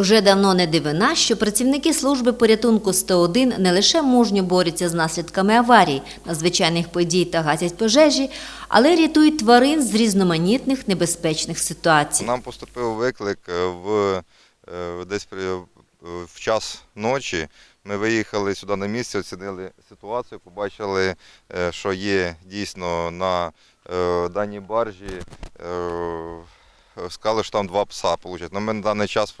Уже давно не дивина, що працівники служби порятунку 101 не лише мужньо борються з наслідками аварій, надзвичайних подій та гасять пожежі, але рятують тварин з різноманітних небезпечних ситуацій. Нам поступив виклик е, в е, десь при- в час ночі. Ми виїхали сюди на місце, оцінили ситуацію, побачили, е, що є дійсно на е, даній баржі. Сказали, що там два пса получать. Ну, ми на даний час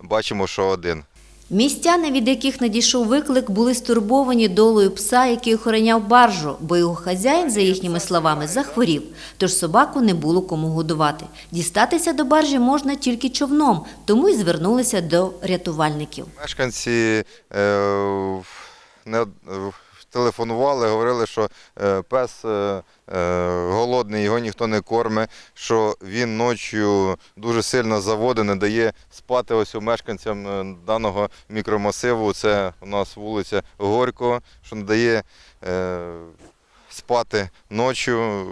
бачимо, що один. Містяни, від яких надійшов виклик, були стурбовані долею пса, який охороняв баржу, бо його хазяїн, за їхніми словами, захворів, тож собаку не було кому годувати. Дістатися до баржі можна тільки човном, тому й звернулися до рятувальників. Мешканці е, не телефонували, говорили, що е, пес е, е, голодний, його ніхто не корме, що він ночі дуже сильно заводить, не дає спати ось у мешканцям е, даного мікромасиву. Це у нас вулиця Горького, що не дає. Е, Спати ночі, е,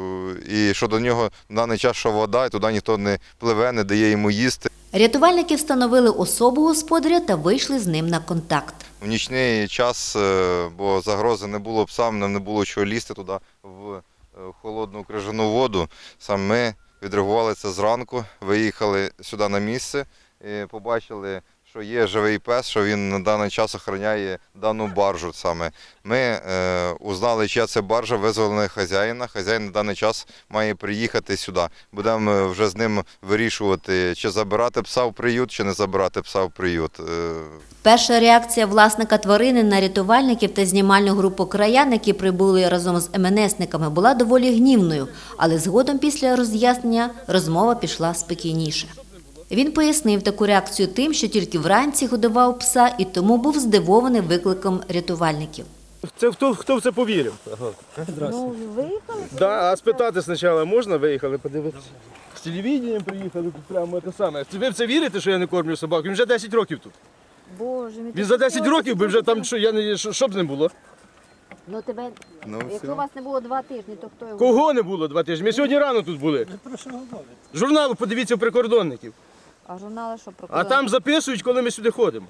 і що до нього в даний час, що вода, і туди ніхто не пливе, не дає йому їсти. Рятувальники встановили особу господаря та вийшли з ним на контакт. В нічний час, е, бо загрози не було псам, нам не було чого лізти туди в холодну крижану воду. Саме ми відреагували це зранку, виїхали сюди на місце, і побачили, що є живий пес, що він на даний час охороняє дану баржу. Саме ми е, узнали, чия це баржа, визвали хазяїна. Хазяїн на даний час має приїхати сюди. Будемо е, вже з ним вирішувати, чи забирати пса в приют, чи не забирати пса в приют. Е, Перша реакція власника тварини на рятувальників та знімальну групу краян, які прибули разом з МНСниками, була доволі гнівною, але згодом після роз'яснення розмова пішла спокійніше. Він пояснив таку реакцію тим, що тільки вранці годував пса і тому був здивований викликом рятувальників. Це хто, хто в це повірив? Ну, виїхали. Да, а спитати спочатку можна виїхали, подивитися. З телевіденням приїхали прямо те саме. Ви в це вірите, що я не кормлю собак? Він вже 10 років тут. Боже, мій Він за 10 років би вже там, що я не що, що б не було. Ну тебе, Ну, якщо все. вас не було два тижні, то хто його? Кого не було два тижні? Ми сьогодні рано тут були. Журнал подивіться у прикордонників. А журнали що про А там записують, коли ми сюди ходимо.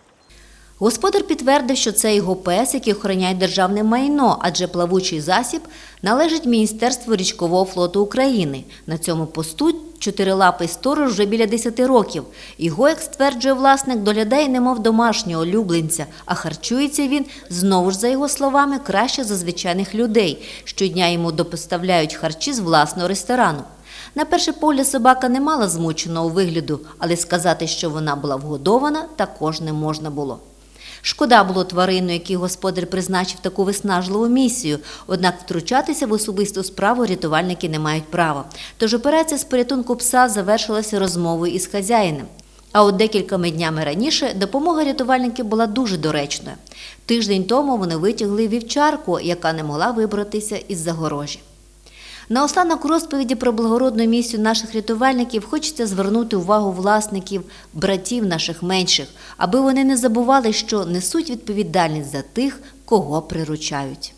Господар підтвердив, що це його пес, який охороняє державне майно, адже плавучий засіб належить Міністерству річкового флоту України. На цьому посту чотирилапий сторож вже біля 10 років. Його, як стверджує власник, доглядає немов домашнього улюбленця, а харчується він, знову ж за його словами, краще за звичайних людей. Щодня йому допоставляють харчі з власного ресторану. На перший погляд собака не мала змученого вигляду, але сказати, що вона була вгодована, також не можна було. Шкода було тварину, який господар призначив таку виснажливу місію, однак втручатися в особисту справу рятувальники не мають права. Тож операція з порятунку пса завершилася розмовою із хазяїном. А от декількома днями раніше допомога рятувальників була дуже доречною. Тиждень тому вони витягли вівчарку, яка не могла вибратися із загорожі. Наостанок у розповіді про благородну місію наших рятувальників хочеться звернути увагу власників, братів наших менших, аби вони не забували, що несуть відповідальність за тих, кого приручають.